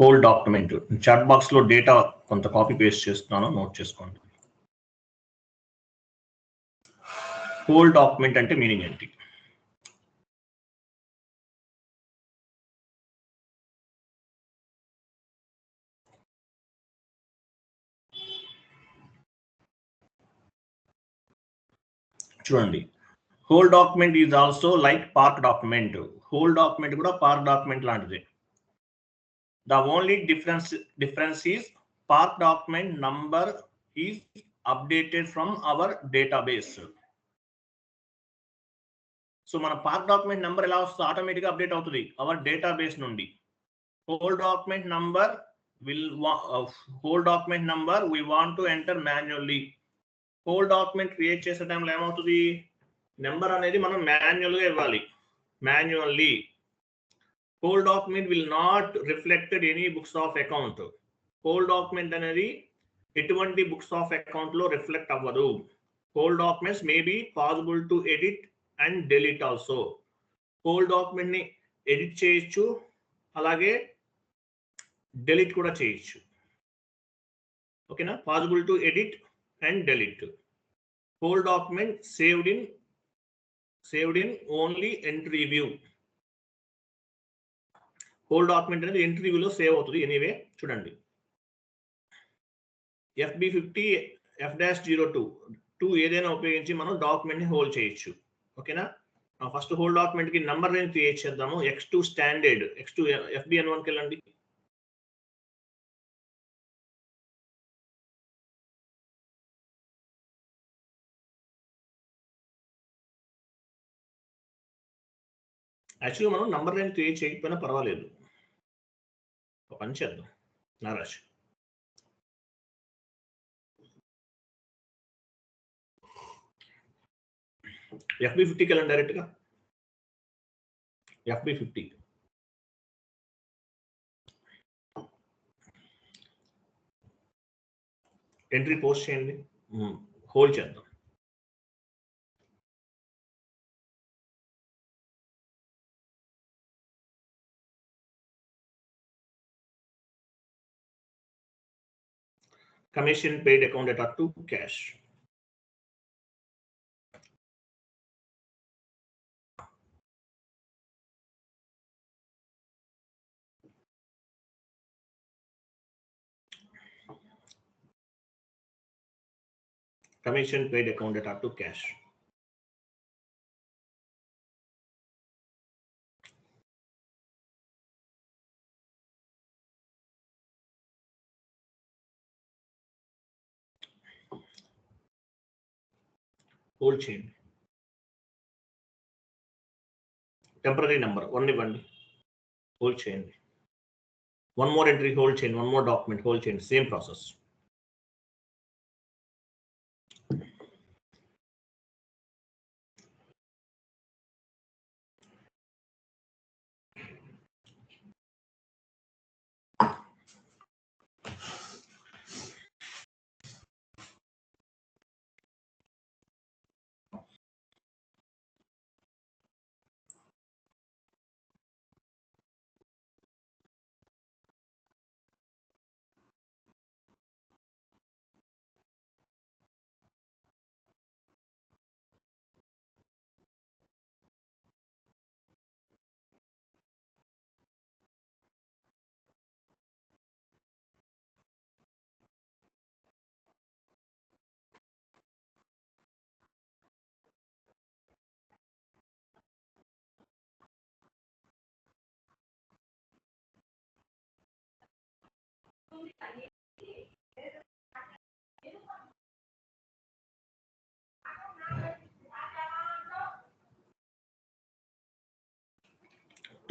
Whole document chat బాక్స్లో data కొంత copy paste చేస్తున్నాను నోట్ చేసుకోండి. హోల్ డాక్యుమెంట్ అంటే మీనింగ్ ఏంటి? చూడండి. Hold document is also like park document hold document కూడా పార్క్ డాక్యుమెంట్ లాంటిదే. the only difference difference is park document number is updated from our database so మన park document number ఎలా వస్తుంది ఆటోమేటిక్గా update అవుతుంది అవర్ డేటాబేస్ నుండి hold document number will hold document number we want to enter manually hold document create చేసే టైంలో ఏమవుతుంది number అనేది మనం మాన్యువల్గా ఇవ్వాలి manually hold document will not reflected any books of account hold document అనేది ఎటువంటి బుక్స్ ఆఫ్ అకౌంట్ లో రిఫ్లెక్ట్ అవ్వదు hold documents may be possible to edit and delete also hold document ని ఎడిట్ చేయొచ్చు అలాగే డెలిట్ కూడా చేయొచ్చు ఓకేనా possible to edit and delete hold document saved in saved in only entry view Hold document అనేది entry వ్యూలో save అవుతుంది. Anyway చూడండి. FB fifty F dash zero two two ఏదైనా ఉపయోగించి మనం డాక్యుమెంట్ని హోల్డ్ చేయొచ్చు. ఓకేనా ఫస్ట్ హోల్ డాక్యుమెంట్కి నెంబర్ నంబర్ రేంజ్ క్రియేట్ చేద్దాము. X two standard X two FB N వన్కి వెళ్ళండి. యాక్చువల్గా మనం నంబర్ రేంజ్ క్రియేట్ చేయకపోయినా పర్వాలేదు. ఒక పని చేద్దాం నారాజ్ ఎఫ్బి ఫిఫ్టీకి వెళ్ళండి డైరెక్ట్గా ఎఫ్బి ఫిఫ్టీ ఎంట్రీ పోస్ట్ చేయండి. హోల్డ్ చేద్దాం. Commission paid account data to cash. Commission paid account data to cash. whole chain. Temporary number, only one whole chain. One more entry, whole chain, one more document, whole chain, same process.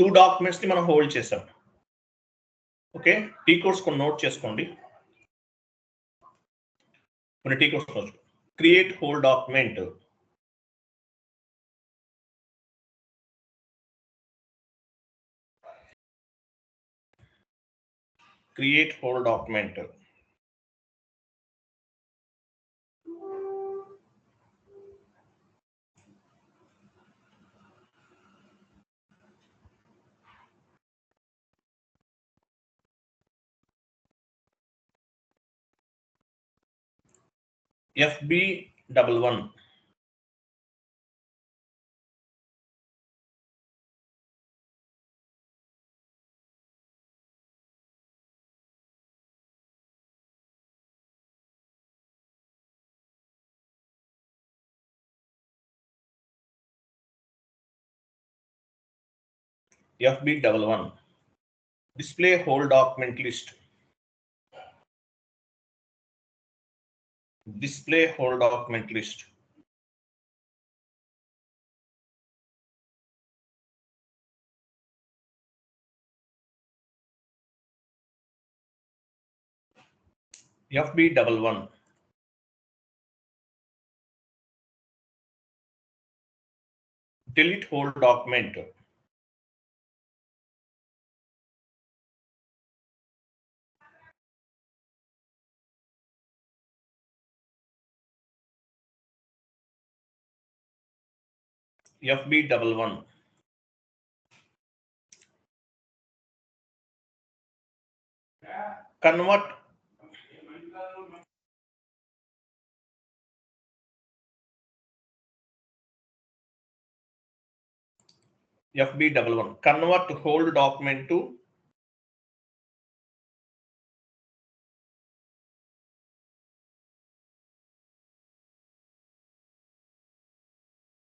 Two documents ని మనం hold చేసాం okay T course కొన్ని note చేసుకోండి కొన్ని T course note create hold document create hold document FB double one. FB double one. Display whole document list. Display whole document list. FB double one. Delete whole document. FB double one. Convert FB double one. Convert whole document to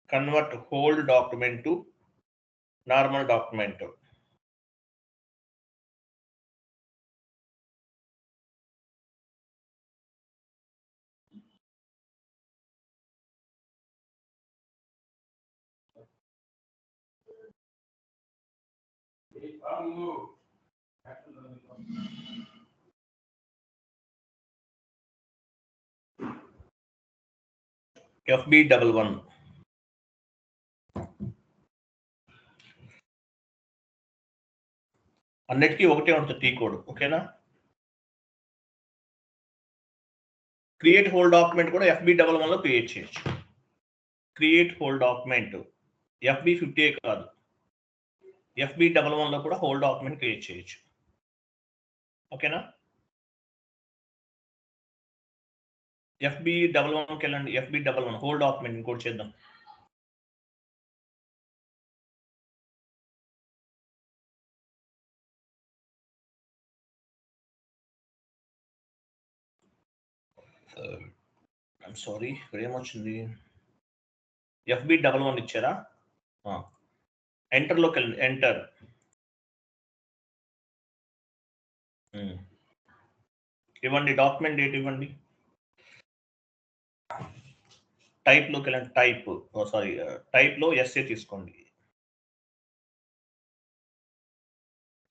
convert whole document to normal document. FB double one. అన్నిటికీ ఒకటే ఉంటుంది T code ఓకేనా? Create hold document కూడా FB double వన్లో create చేయొచ్చు. Create hold document FB fifty కాదు. FB double వన్లో కూడా హోల్ డాక్యుమెంట్ క్రియేట్ చేయొచ్చు. ఓకేనా? ఎఫ్బి డబల్ వన్కి వెళ్ళండి FB double one hold document ఇంకోటి చేద్దాం. ఐమ్ సారీ ఇక్కడ ఏమొచ్చింది ఎఫ్బి డబల్ వన్ ఇచ్చారా? ఎంటర్లోకి వెళ్ళండి ఎంటర్ ఇవ్వండి డాక్యుమెంట్ డేట్ ఇవ్వండి. టైప్లోకి వెళ్ళండి టైప్ సారీ టైప్లో ఎస్ఏ తీసుకోండి.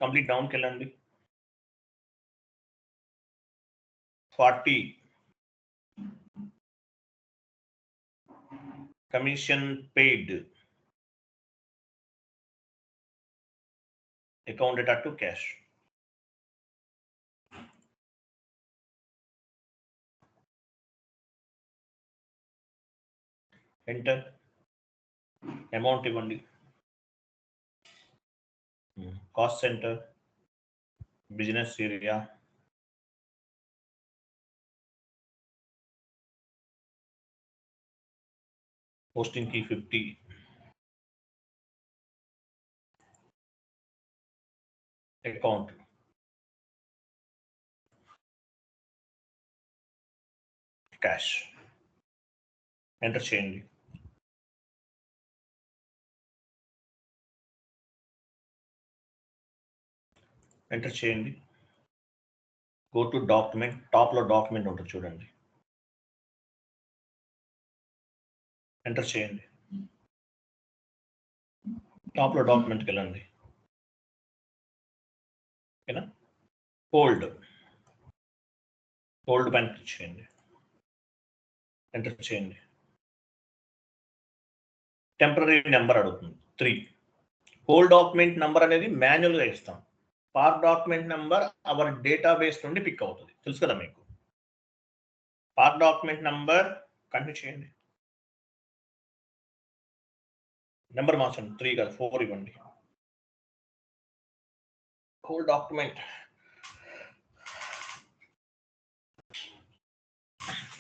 కంప్లీట్ డౌన్కి వెళ్ళండి. Forty commission paid account data to cash. Enter. Amount only hmm. cost center business area hosting key 50 account cash enter చేయండి ఎంటర్ చేయండి గో టు డాక్యుమెంట్ టాప్లో డాక్యుమెంట్ ఉంటుంది చూడండి Enter చేయండి. టాప్లో డాక్యుమెంట్కి వెళ్ళండి. ఓకేనా? ఓల్డ్ ఓల్డ్ పైన క్లిక్ చేయండి. ఎంటర్ చేయండి. టెంపరీ నెంబర్ అడుగుతుంది. త్రీ హోల్ డాక్యుమెంట్ నెంబర్ అనేది మాన్యువల్గా ఇస్తాం. Park document number our database నుండి పిక్ అవుతుంది. తెలుసు కదా మీకు? పార్ డాక్యుమెంట్ నెంబర్ కంటిన్యూ చేయండి. నెంబర్ మార్చండి త్రీ కాదు ఫోర్ ఇవ్వండి హోల్ డాక్యుమెంట్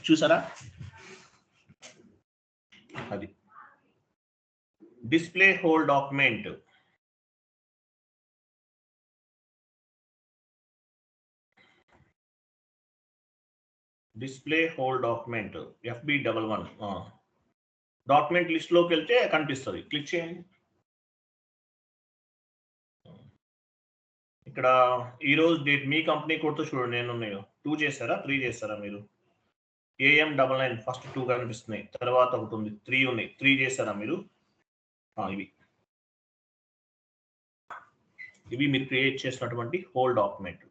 చూసారా అది display hold document display hold document FB double one document లిస్ట్లోకి వెళ్తే కనిపిస్తుంది. క్లిక్ చేయండి. ఇక్కడ ఈ రోజు డేట్ మీ కంపెనీ కొడుతూ చూడండి. నేను ఉన్నాయో. టూ చేశారా? త్రీ చేశారా మీరు? AM double nine. First two కనిపిస్తున్నాయి. తర్వాత ఒకటి ఉంది. త్రీ ఉన్నాయి. త్రీ చేశారా మీరు? ఇవి. ఇవి మీరు క్రియేట్ చేసినటువంటి హోల్ డాక్యుమెంట్.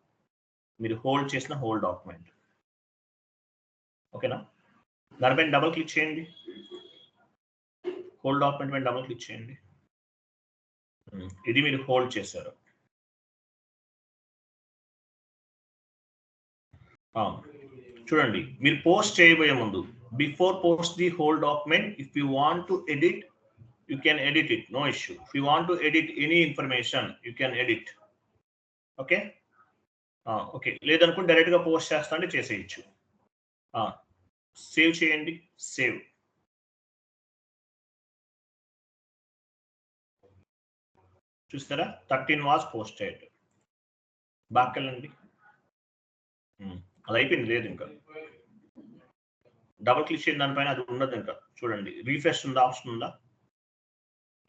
మీరు హోల్డ్ చేసిన హోల్ డాక్యుమెంట్. ఓకేనా? దానిపైన డబల్ క్లిక్ చేయండి. హోల్డ్ డాక్యుమెంట్ పైన డబుల్ క్లిక్ చేయండి. ఉమ్, ఇది మీరు హోల్డ్ చేశారు. చూడండి మీరు పోస్ట్ చేయబోయే ముందు before post the hold document if you want to edit you can edit it no issue if you want to edit any information you can edit okay okay లేదనుకుంటే డైరెక్ట్గా post చేస్తా అంటే చేసేయచ్చు. సేవ్ చేయండి save చూస్తారా thirteen was posted. Back వెళ్ళండి అది అయిపోయింది లేదు ఇంకా. డబుల్ క్లిక్ చేయండి దానిపైన అది ఉండదు ఇంకా. చూడండి రీఫ్రెష్ ఉందా ఆప్షన్ ఉందా?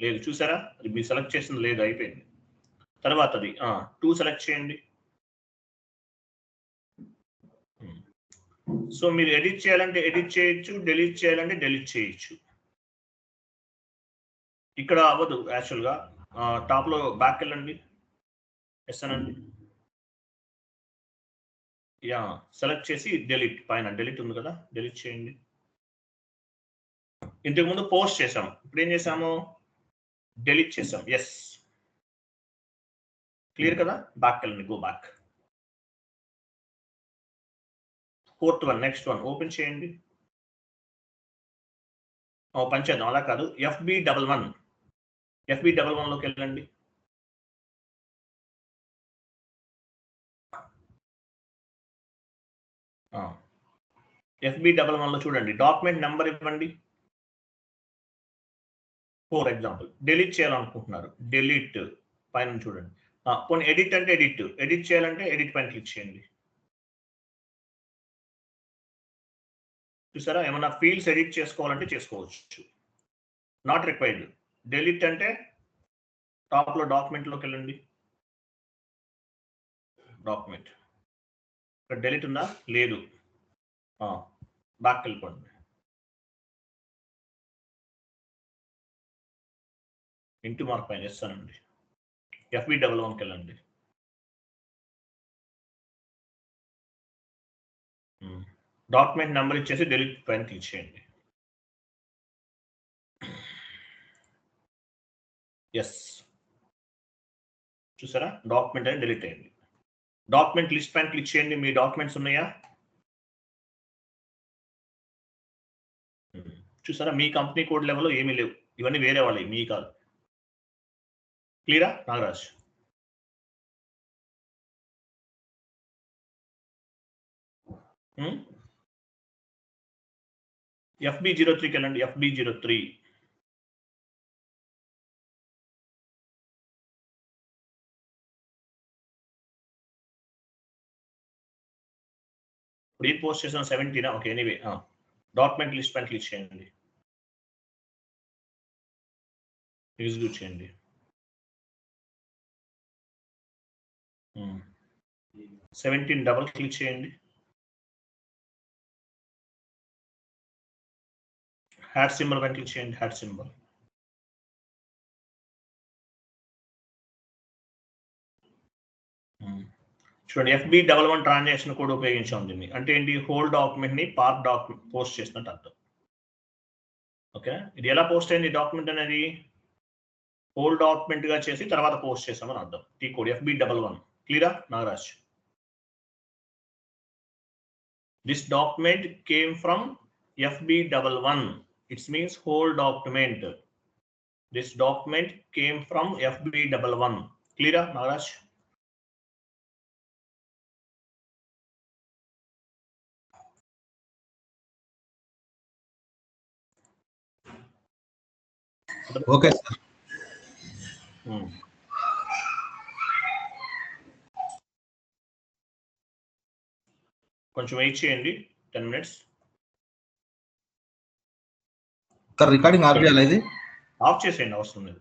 లేదు చూసారా? అది మీరు సెలెక్ట్ చేసింది లేదు అయిపోయింది. తర్వాత అది టూ సెలెక్ట్ చేయండి. సో మీరు ఎడిట్ చేయాలంటే ఎడిట్ చేయొచ్చు డెలీట్ చేయాలంటే డెలీట్ చేయొచ్చు. ఇక్కడ అవ్వదు యాక్చువల్గా. టాప్లో బ్యాక్ వెళ్ళండి ఎస్ అనండి. యా సెలెక్ట్ చేసి డెలీట్ పైన డెలీట్ ఉంది కదా డెలీట్ చేయండి. ఇంతకుముందు పోస్ట్ చేసాం ఇప్పుడు ఏం చేసాము డెలీట్ చేసాం ఎస్. క్లియర్ కదా? బ్యాక్ వెళ్ళండి go back. Fourth one next one open చేయండి. ఓ పని చేద్దాం అలా కాదు. FB double one. FB double వన్లోకి వెళ్ళండి. ఎఫ్బి డబల్ వన్లో చూడండి. డాక్యుమెంట్ నెంబర్ ఇవ్వండి. For example. డెలీట్ చేయాలనుకుంటున్నారు. డెలీట్ పైన చూడండి. కొన్ని ఎడిట్ అంటే ఎడిట్. ఎడిట్ చేయాలంటే ఎడిట్ పైన క్లిక్ చేయండి. చూసారా? ఏమైనా ఫీల్డ్స్ ఎడిట్ చేసుకోవాలంటే చేసుకోవచ్చు. నాట్ రిక్వైర్డ్ డెలిట్ అంటే టాప్లో డాక్యుమెంట్లోకి వెళ్ళండి. డాక్యుమెంట్ ఇక్కడ డెలిట్ ఉందా? లేదు. బ్యాక్ వెళ్ళిపోండి. ఇంటి మార్క్ hmm. పైన ఇస్తానండి ఎఫ్బి డబల్ వన్కి వెళ్ళండి. డాక్యుమెంట్ నెంబర్ ఇచ్చేసి డెలిట్ పైన తీసేయండి ఎస్ చూసారా? డాక్యుమెంట్ అని డెలిట్ అయింది. డాక్యుమెంట్ లిస్ట్ పైన క్లిక్ చేయండి. మీ డాక్యుమెంట్స్ ఉన్నాయా? Hmm. చూసారా? మీ కంపెనీ కోడ్ లెవెల్లో ఏమీ లేవు. ఇవన్నీ వేరే వాళ్ళవి. మీ కాదు. క్లియరా నాగరాజ్. ఎఫ్బి జీరో త్రీకి వెళ్ళండి. FB zero three ఇప్పుడు ఏం పోస్ట్ చేసాం సెవెంటీనా ఓకే ఎనీవే డాక్యుమెంట్ లిస్ట్ పైన క్లిక్ చేయండి ఎగ్జిక్యూట్ చేయండి సెవెంటీన్ డబల్ క్లిక్ చేయండి హ్యాట్ సింబల్ పైన క్లిక్ చేయండి హ్యాట్ సింబల్ చూడండి ఎఫ్బి డబల్ వన్ ట్రాన్సాక్షన్ కూడా ఉపయోగించాం దీన్ని. అంటే ఏంటి? హోల్ డాక్యుమెంట్ని పార్ట్ డాక్యుమెంట్ పోస్ట్ చేసినట్టు అర్థం. ఓకే ఇది ఎలా పోస్ట్ అయింది డాక్యుమెంట్ అనేది? హోల్ డాక్యుమెంట్గా చేసి తర్వాత పోస్ట్ చేసామని అర్థం. T code FB double one క్లియరా Nagaraj? This document came from FB double one it's means hold document this document came from FB double one క్లియరా నాగరాజ్? Okay sir. ఉమ్. కొంచెం వెయిట్ చేయండి. Ten minutes sir recording off చేయాలి ఇది? Of చేసేయండి అవసరం లేదు.